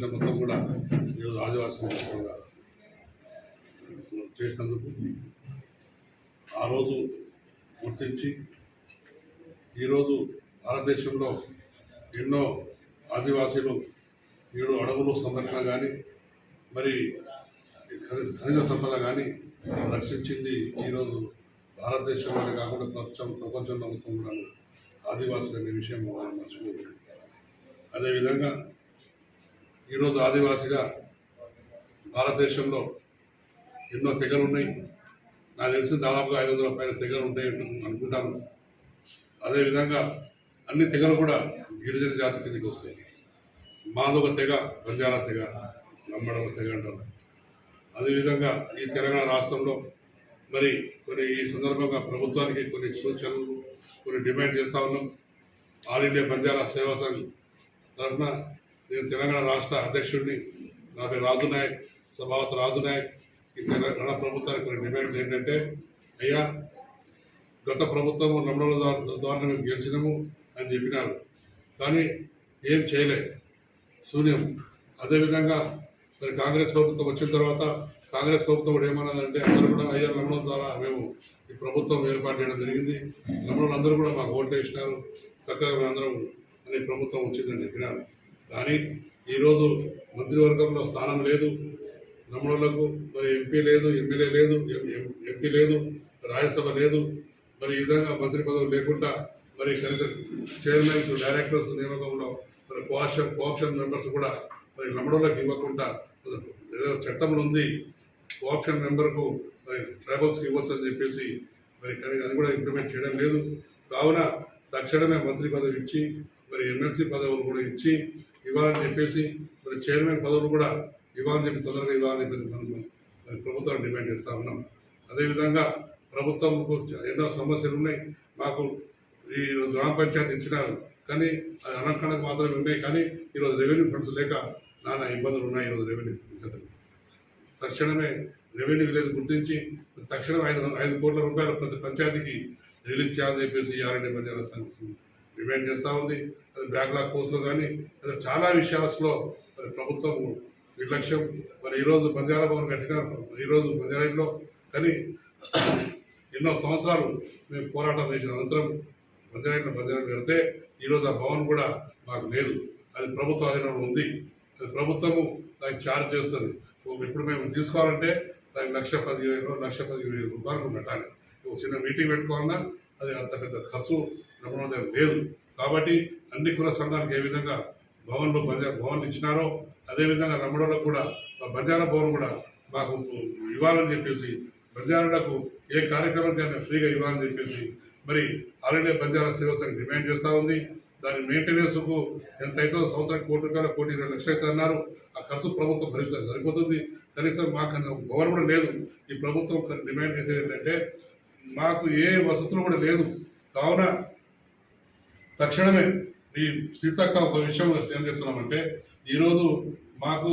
ప్రపంచం మొత్తం కూడా ఈరోజు ఆదివాసీ దినోత్సవంగా చేసినందుకు ఆ రోజు గుర్తించి ఈరోజు భారతదేశంలో ఎన్నో ఆదివాసీలు ఏడు అడవులు సంరక్షణ కానీ మరి ఖనిజ సంపద కానీ రక్షించింది ఈరోజు భారతదేశంలోనే కాకుండా ప్రపంచం ప్రపంచంలో మొత్తం కూడా ఆదివాసులు అనే విషయం మనం మర్చిపోతుంది అదేవిధంగా ఈరోజు ఆదివాసిగా భారతదేశంలో ఎన్నో తెగలు ఉన్నాయి నాకు తెలిసి దాదాపుగా ఐదు వందల పైన తెగలు ఉంటాయి అనుకుంటాను. అదేవిధంగా అన్ని తెగలు కూడా గిరిజన జాతి కిందకి వస్తాయి. మాదొక తెగ బంజారా తెగ నమ్మడల తెగ అంటారు. అదేవిధంగా ఈ తెలంగాణ రాష్ట్రంలో మరి కొన్ని ఈ సందర్భంగా ప్రభుత్వానికి కొన్ని సూచనలు కొన్ని డిమాండ్ చేస్తా ఉన్నాం. ఆల్ ఇండియా బంజారా సేవా సంఘ్ తరఫున నేను తెలంగాణ రాష్ట్ర అధ్యక్షుడిని నా పేరు రాజు నాయక్ సభావత్ రాజు నాయక్ ఈ తెలంగాణ ప్రభుత్వానికి కొన్ని డిమాండ్స్ ఏంటంటే అయ్యా గత ప్రభుత్వం నమ్మల ద్వారా మేము గెలిచినాము అని చెప్పినారు. కానీ ఏం చేయలేదు. శూన్యం. అదేవిధంగా మరి కాంగ్రెస్ ప్రభుత్వం వచ్చిన తర్వాత కాంగ్రెస్ ప్రభుత్వం కూడా ఏమన్నదంటే అందరూ కూడా అయ్యా నమ్మడం ద్వారా మేము ఈ ప్రభుత్వం ఏర్పాటు చేయడం జరిగింది. నమ్మడం అందరూ కూడా మాకు ఓట్లు వేసినారు. చక్కగా మేమందరం అనే ప్రభుత్వం వచ్చిందని చెప్పినారు. కానీ ఈరోజు మంత్రివర్గంలో స్థానం లేదు. నమ్మడలకు మరి ఎంపీ లేదు ఎమ్మెల్యే లేదు ఎంపీ లేదు రాజ్యసభ లేదు. మరి ఈ విధంగా మంత్రి పదవులు లేకుండా మరి కనుక చైర్మన్స్ డైరెక్టర్స్ నియామకంలో మరి కోఆప్షన్ కోఆప్షన్ మెంబర్స్ కూడా మరి నమ్మడంలోకి ఇవ్వకుండా ఏదో చట్టంలో ఉంది. కోఆప్షన్ మెంబర్కు మరి ట్రైబల్స్కి ఇవ్వచ్చు అని చెప్పేసి మరి కానీ అది కూడా ఇంప్లిమెంట్ చేయడం లేదు. కావున తక్షణమే మంత్రి పదవి ఇచ్చి మరి ఎమ్మెల్సీ పదవులు కూడా ఇచ్చి ఇవ్వాలని చెప్పేసి మరి చైర్మన్ పదవులు కూడా ఇవ్వాలని చెప్పి తొందరగా ఇవ్వాలని చెప్పేసి మనం మరి ప్రభుత్వాన్ని డిమాండ్ చేస్తూ ఉన్నాం. అదేవిధంగా ప్రభుత్వంకు ఎన్నో సమస్యలు ఉన్నాయి. మాకు ఈ గ్రామ పంచాయతీ ఇచ్చినారు. కానీ అది అలంకరణకు మాత్రమే ఉన్నాయి. కానీ ఈరోజు రెవెన్యూ ఫండ్స్ లేక నానా ఇబ్బందులు ఉన్నాయి ఈరోజు రెవెన్యూ తక్షణమే రెవెన్యూ విలేజ్ గుర్తించి తక్షణం ఐదు ఐదు కోట్ల రూపాయలు ప్రతి పంచాయతీకి రిలీజ్ చేయాలని చెప్పేసి ఆర్ఎండి మధ్యాహ్న సంఘం డిమాండ్ చేస్తూ ఉంది. అది బ్యాక్లాగ్ పోస్టులు కానీ అది చాలా విషయాల్లో మరి ప్రభుత్వం నిర్లక్ష్యం. మరి ఈరోజు బంజారా భవన్ కట్టినారు ఈరోజు బంజారాలో కానీ ఎన్నో సంవత్సరాలు మేము పోరాటం చేసిన అనంతరం బంజారాలో బంజారా కడితే ఈరోజు ఆ భవన్ కూడా మాకు లేదు. అది ప్రభుత్వ ఆధీనంలో ఉంది. అది ప్రభుత్వము దానికి ఛార్జ్ చేస్తుంది. ఇప్పుడు మేము తీసుకోవాలంటే దానికి లక్ష పదివేలు లక్ష పదివేలు రూపాయలు పెట్టాలి ఒక చిన్న మీటింగ్ పెట్టుకోవాలన్నా అది అంత పెద్ద ఖర్చు నమ్మడం లేదు. కాబట్టి అన్ని కుల సంఘాలకు ఏ విధంగా భవన్లు బంజారా భవన్లు ఇచ్చినారో అదేవిధంగా నమ్మడంలో కూడా మా బంజారా భవన్ కూడా మాకు ఇవ్వాలని చెప్పేసి బంజారాలకు ఏ కార్యక్రమానికైనా ఫ్రీగా ఇవ్వాలని చెప్పేసి మరి ఆల్రెడీ బంజారా సేవ సంఘం డిమాండ్ చేస్తూ ఉంది. దాని మెయింటెనెన్స్కు ఎంత అవుతుందో సంవత్సరానికి కోటి రూపాయల కోటి ఇరవై లక్షలు అయితే అన్నారు ఆ ఖర్చు ప్రభుత్వం భరిస్తుంది సరిపోతుంది. కనీసం మాకు భవన్ కూడా లేదు. ఈ ప్రభుత్వం డిమాండ్ చేసేది ఏంటంటే మాకు ఏ వసతులు కూడా లేదు. కావున తక్షణమే ఈ సీతక్క ఒక విషయం ఏం చెప్తున్నామంటే ఈరోజు మాకు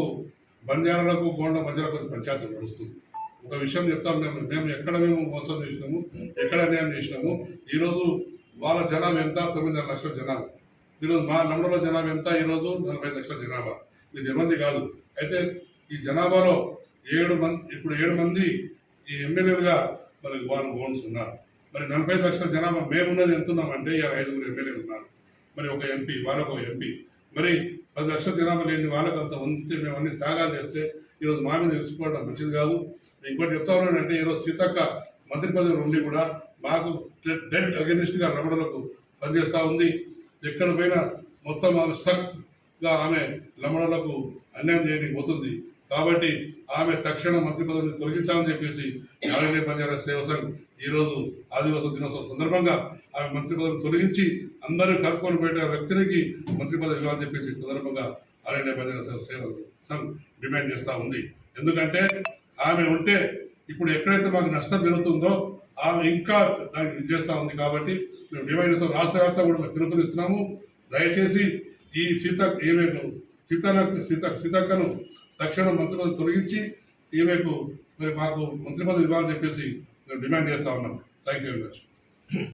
బంజారాలకు గోండ మధ్యలో పంచాయతీ నడుస్తుంది. ఒక విషయం చెప్తాం మేము మేము ఎక్కడ మేము మోసం చేసినాము ఎక్కడ అన్యాయం చేసినాము ఈరోజు వాళ్ళ జనాభా ఎంత? తొమ్మిదిన్నర లక్షల జనాభా. ఈరోజు మా నంబర్లో జనాభా ఎంత? ఈరోజు నలభై ఐదు లక్షల జనాభా. ఇది మంది కాదు. అయితే ఈ జనాభాలో ఏడు మంది ఇప్పుడు ఏడు మంది ఈ ఎమ్మెల్యేలుగా మరి వాళ్ళు బోన్స్ ఉన్నారు మరి నలభై లక్షల జనాభా మేమున్నది ఎంతున్నామంటే ఉన్నామంటే ఐదుగురు ఎమ్మెల్యేలు ఉన్నారు. మరి ఒక ఎంపీ వాళ్ళకు ఒక ఎంపీ. మరి పది లక్షల జనాభా లేని వాళ్ళకు అంత ఉంటే మేము అన్ని త్యాగాలు చేస్తే ఈరోజు మా మీద తెలుసుకోవడం మంచిది కాదు. ఇంకోటి చెప్తా ఉన్నానంటే ఈరోజు సీతక్క మంత్రి పదవి ఉండి కూడా మాకు డెడ్ అగెనిస్ట్గా రమణలకు పనిచేస్తూ ఉంది. ఎక్కడ పోయినా మొత్తం ఆమె సఖ్గా ఆమె లమణలకు అన్యాయం చేయడానికి పోతుంది. కాబట్టి ఆమె తక్షణ మంత్రి పదవిని తొలగించాలని చెప్పేసి యాగనే బంజారా సేవ సంఘ్ ఈరోజు ఆదివాసం దినోత్సవం సందర్భంగా ఆమె మంత్రి పదవిని తొలగించి అందరూ కలుపుకొని పెట్టే వ్యక్తికి మంత్రి పదవి ఇవ్వాలని చెప్పేసి సందర్భంగా ఆర్ఎన్ఏ బంజారా సేవ సంఘ్ డిమాండ్ చేస్తూ ఉంది. ఎందుకంటే ఆమె ఉంటే ఇప్పుడు ఎక్కడైతే మాకు నష్టం పెరుగుతుందో ఆమె ఇంకా దానికి చేస్తూ ఉంది కాబట్టి మేము డిమాండ్ చేస్తాం. రాష్ట్ర వ్యాప్తంగా కూడా పిలుపునిస్తున్నాము. దయచేసి ఈ సీత ఈమెకు సీతలకు సీత సీతక్కను తక్షణం మంత్రి పదవి తొలగించి ఈమెకు మరి మాకు మంత్రి పదవి ఇవ్వాలని చెప్పేసి మేము డిమాండ్ చేస్తా ఉన్నాం. Thank you very much